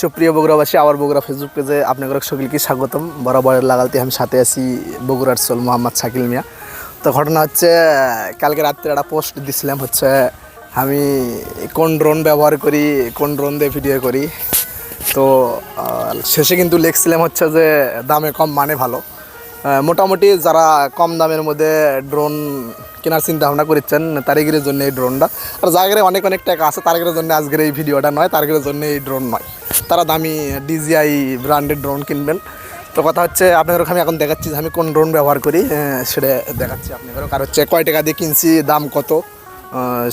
সুপ্রিয় বগুড়াবাসী আবার বগুড়া ফেসবুক পেজে আপনাদের সকলকে স্বাগতম। বরাবরের লাগালতে আমি সাথে আছি বগুড়ার সোল মোহাম্মদ শাকিল মিয়া। তো ঘটনা হচ্ছে, কালকে রাত্রে একটা পোস্ট দিছিলাম হচ্ছে, আমি কোন ড্রোন ব্যবহার করি, কোন ড্রোন দিয়ে ভিডিও করি। তো শেষে কিন্তু লিখছিলাম হচ্ছে যে, দামে কম মানে ভালো। মোটামুটি যারা কম দামের মধ্যে ড্রোন কেনার চিন্তা ভাবনা করছেন তারিখের জন্য এই ড্রোনটা আর জায়গায় অনেক অনেক টাকা আছে তারিখের জন্য আজকের এই ভিডিওটা নয় তারিখের জন্য এই ড্রোন নয়। তারা দামি ডিজিআই ব্র্যান্ডের ড্রোন কিনবেন। তো কথা হচ্ছে, আপনাদের আমি এখন দেখাচ্ছি যে আমি কোন ড্রোন ব্যবহার করি সেটা দেখাচ্ছি আপনাদের কারণ হচ্ছে কয় টাকা দিয়ে কিনছি, দাম কত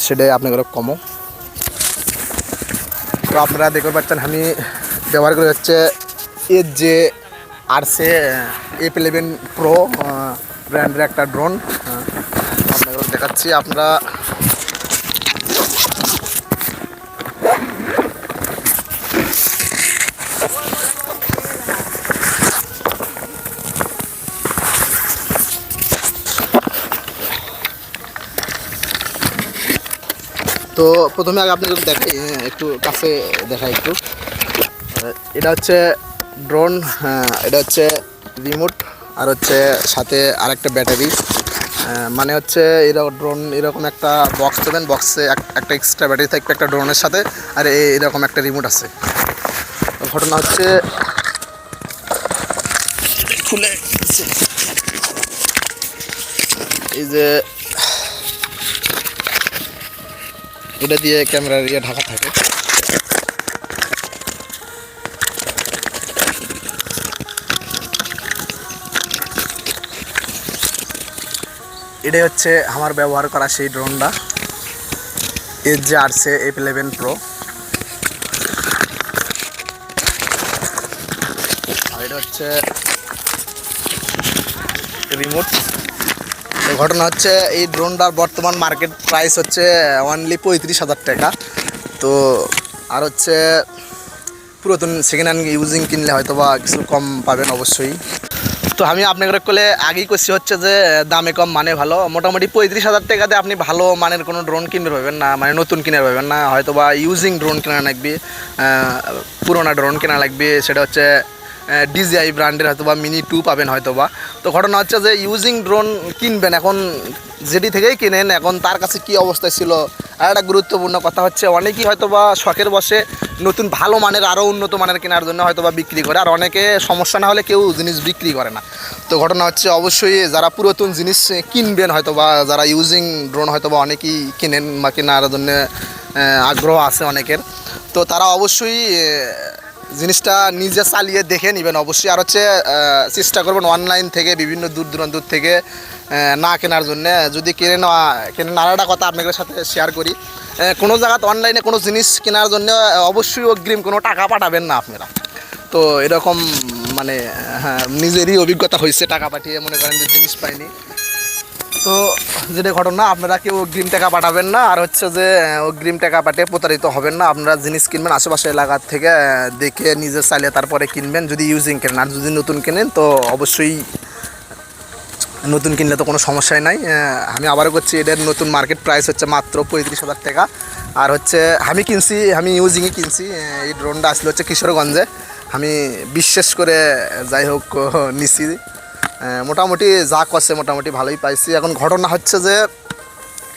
সেটা আপনাদের কমও তো আপনারা দেখতে পাচ্ছেন, আমি ব্যবহার করে হচ্ছে এর যে আরসে এফ ইলেভেন প্রো ব্র্যান্ডের একটা ড্রোন দেখাচ্ছি। আপনারা তো প্রথমে আগে আপনাদের দেখাই হ্যাঁ, একটু কাছে দেখাই একটু। এটা হচ্ছে ড্রোন এটা হচ্ছে রিমোট আর হচ্ছে সাথে আরেকটা ব্যাটারি। মানে হচ্ছে এরকম ড্রোন এরকম একটা বক্স দেবেন বক্সে একটা এক্সট্রা ব্যাটারি থাকবে একটা ড্রোনের সাথে, আর এরকম একটা রিমোট আছে। ঘটনা হচ্ছে খুলে এই যে এটা দিয়ে ক্যামেরা দিয়ে ঢাকা থাকে। এটাই হচ্ছে আমার ব্যবহার করা সেই ড্রোনটা। এর যে আসছে এফ ইলেভেন প্রো আর এটা হচ্ছে রিমোট ঘটনা হচ্ছে, এই ড্রোনটার বর্তমান মার্কেট প্রাইস হচ্ছে অনলি পঁয়ত্রিশ হাজার টাকা। তো আর হচ্ছে পুরাতন সেকেন্ড হ্যান্ড ইউজিং কিনলে হয়তো বা কিছু কম পাবেন অবশ্যই। তো আমি আপনাদের কোলে আগেই করছি হচ্ছে যে, দামে কম মানে ভালো। মোটামুটি পঁয়ত্রিশ হাজার টাকাতে আপনি ভালো মানের কোনো ড্রোন কিনতে পারবেন না মানে নতুন কিনে পাবেন না। হয়তো বা ইউজিং ড্রোন কেনা লাগবে পুরোনো ড্রোন কেনা লাগবে, সেটা হচ্ছে ডিজিআই ব্র্যান্ডের হয়তো বা মিনি টু পাবেন হয়তো বা তো ঘটনা হচ্ছে যে ইউজিং ড্রোন কিনবেন, এখন যেটি থেকেই কিনেন, এখন তার কাছে কি অবস্থায় ছিল? আর একটা গুরুত্বপূর্ণ কথা হচ্ছে, অনেকেই হয়তো বা শখের বসে নতুন ভালো মানের আরও উন্নত মানের কেনার জন্য হয়তো বা বিক্রি করে। আর অনেকে সমস্যা না হলে কেউ জিনিস বিক্রি করে না। তো ঘটনা হচ্ছে অবশ্যই যারা পুরাতন জিনিস কিনবেন হয়তো বা যারা ইউজিং ড্রোন হয়তো বা অনেকেই কিনেন বা কেনার জন্য আগ্রহ আছে অনেকের। তো তারা অবশ্যই জিনিসটা নিজে চালিয়ে দেখে নেবেন অবশ্যই। আর হচ্ছে চেষ্টা করবেন অনলাইন থেকে, বিভিন্ন দূর দূরান্ত থেকে না কেনার জন্য। যদি কিনে নেওয়া কিনে একটা কথা আপনাদের সাথে শেয়ার করি। কোনো জায়গাতে অনলাইনে কোনো জিনিস কেনার জন্য অবশ্যই অগ্রিম কোনো টাকা পাঠাবেন না আপনারা। তো এরকম মানে হ্যাঁ নিজেরই অভিজ্ঞতা হয়েছে, টাকা পাঠিয়ে মনে করেন যে জিনিস পাইনি। তো যেটা ঘটনা, আপনারা কেউ অগ্রিম টাকা পাঠাবেন না, আর হচ্ছে যে অগ্রিম টাকা পাঠিয়ে প্রতারিত হবেন না। আপনারা জিনিস কিনবেন আশেপাশে এলাকার থেকে দেখে নিজে চালিয়ে তারপরে কিনবেন, যদি ইউজিং কেনেন। আর যদি নতুন কেনেন, তো অবশ্যই নতুন কিনলে তো কোনো সমস্যাই নাই। আমি আবারও করছি এটার নতুন মার্কেট প্রাইস হচ্ছে মাত্র পঁয়ত্রিশ হাজার টাকা। আর হচ্ছে, আমি কিনছি, আমি ইউজিংয়ে কিনছি এই ড্রোনটা আসলে হচ্ছে কিশোরগঞ্জে। আমি বিশ্বাস করে যাই হোক নিছি। মোটামুটি যা করছে মোটামুটি ভালোই পাইছি। এখন ঘটনা হচ্ছে যে,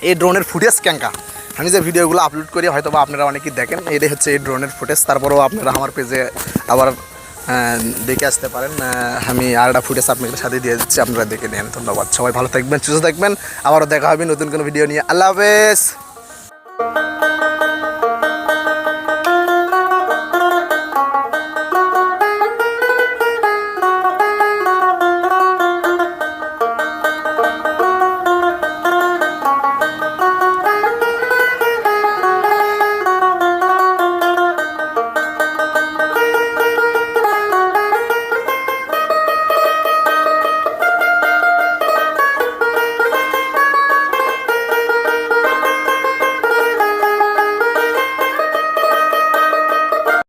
এই ড্রোনের ফুটেজ ক্যাঙ্কা আমি যে ভিডিওগুলো আপলোড করি হয়তো বা আপনারা অনেকেই দেখেন, এটাই হচ্ছে এই ড্রোনের ফুটেজ তারপরেও আপনারা আমার পেজে আবার দেখে আসতে পারেন আমি আর একটা ফুটেজ আপনাদের সাথে দিয়ে দিচ্ছি, আপনারা দেখে নেন। ধন্যবাদ। সবাই ভালো থাকবেন, সুস্থ থাকবেন। আবারও দেখা হবে নতুন কোনো ভিডিও নিয়ে। আল্লাহ হাফেজ!